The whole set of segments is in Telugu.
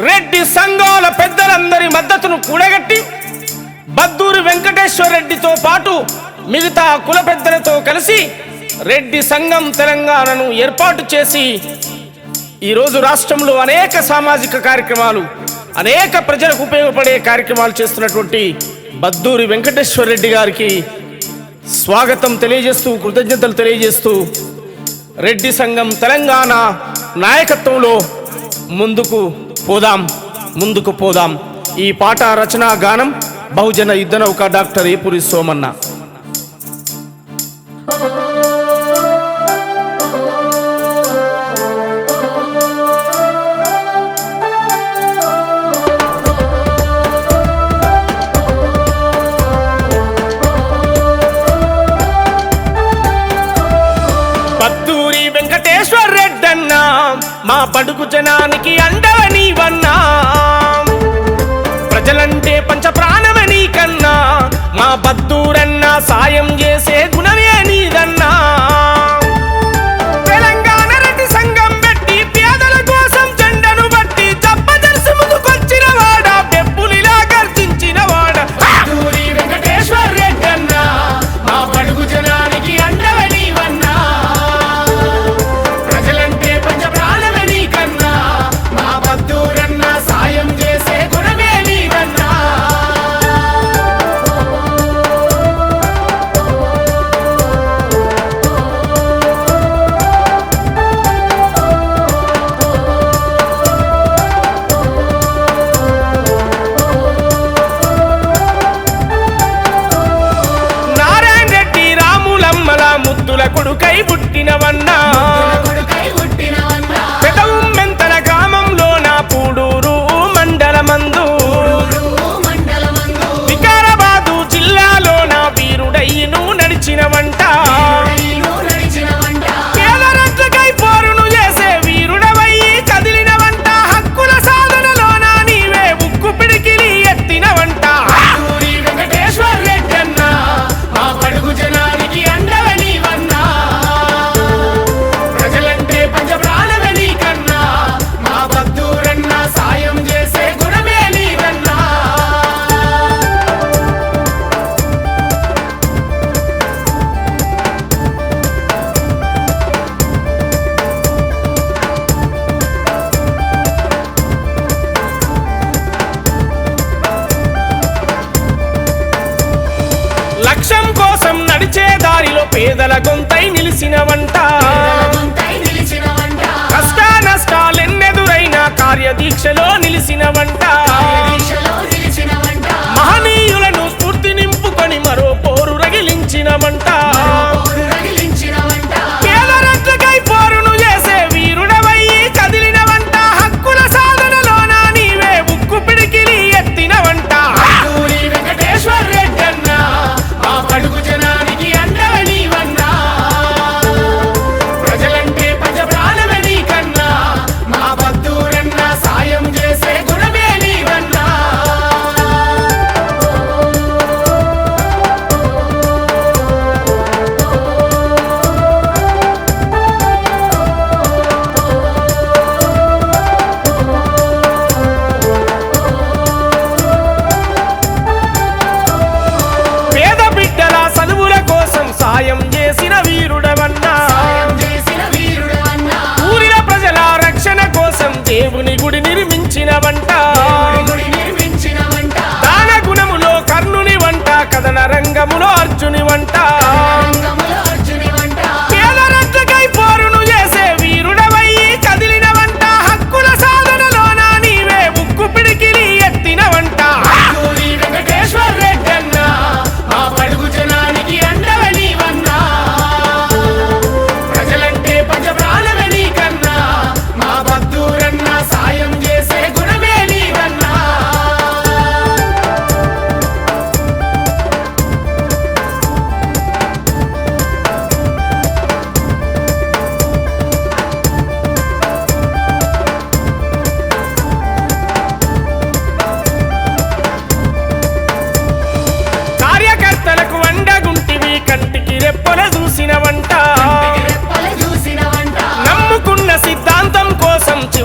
రెడ్డి సంఘాల పెద్దలందరి మద్దతును కూడగట్టి బద్దూరు వెంకటేశ్వరరెడ్డితో పాటు మిగతా కుల పెద్దలతో కలిసి రెడ్డి సంఘం తెలంగాణను ఏర్పాటు చేసి ఈరోజు రాష్ట్రంలో అనేక సామాజిక కార్యక్రమాలు అనేక ప్రజలకు ఉపయోగపడే కార్యక్రమాలు చేస్తున్నటువంటి బద్దూరి వెంకటేశ్వర రెడ్డి గారికి స్వాగతం తెలియజేస్తూ కృతజ్ఞతలు తెలియజేస్తూ రెడ్డి సంఘం తెలంగాణ నాయకత్వంలో ముందుకు పోదాం ముందుకు పోదాం. ఈ పాట రచనా గానం బహుజన యుద్ధనౌక డాక్టర్ ఏపురి సోమన్న. పద్దూరి వెంకటేశ్వర రెడ్డన్న మా పడుకు జనానికి అండ పేదల గొంతై నిలిసిన వంట. కష్ట నష్టాలెన్నెదురైన కార్యదీక్షలో నిలిసినవంట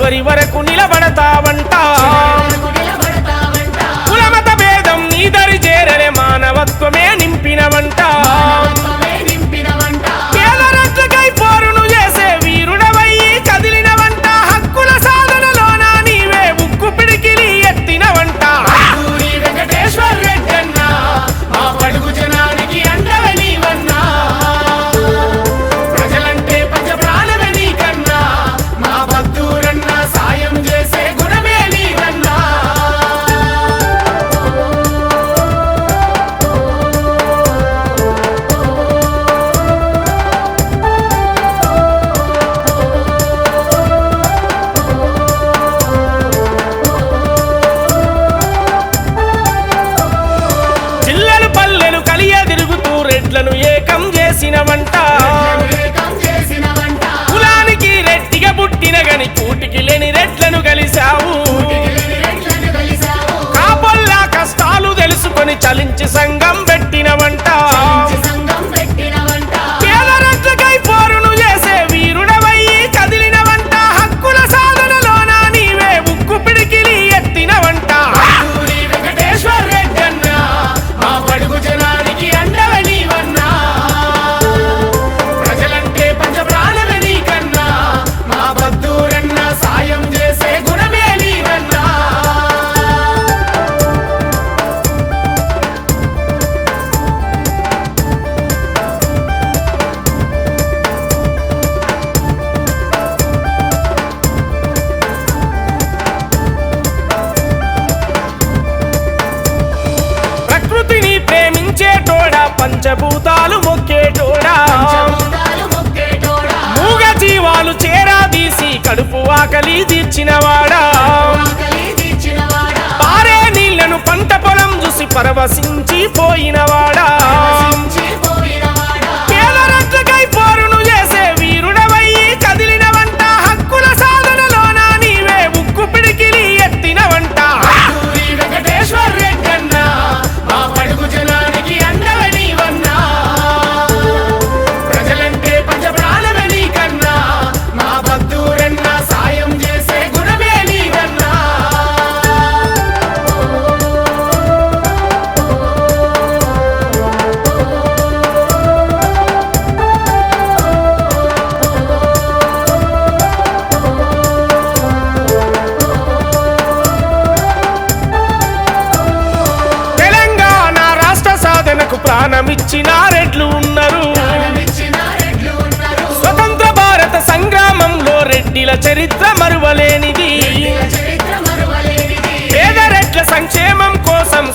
చివరి వరకు నిలబడతావంటా. చేసిన కులానికి రెట్టిగా పుట్టిన గని కూటికి లేని రెట్లను కలిశావు కాపల్లా కష్టాలు తెలుసుకొని చలించి సంఘం పెట్టిన కష్టాలు చేరాదీసి కడుపు ఆకలి తీర్చినవాడా? పారే నీళ్ళను పంట పొలం చూసి పరవశించి పోయినవాడా ప్రాణమిచ్చిన రెడ్లు ఉన్నారు. స్వతంత్ర భారత సంగ్రామంలో రెడ్డిల చరిత్ర మరువలేనిది. పేద రెడ్ల సంక్షేమం కోసం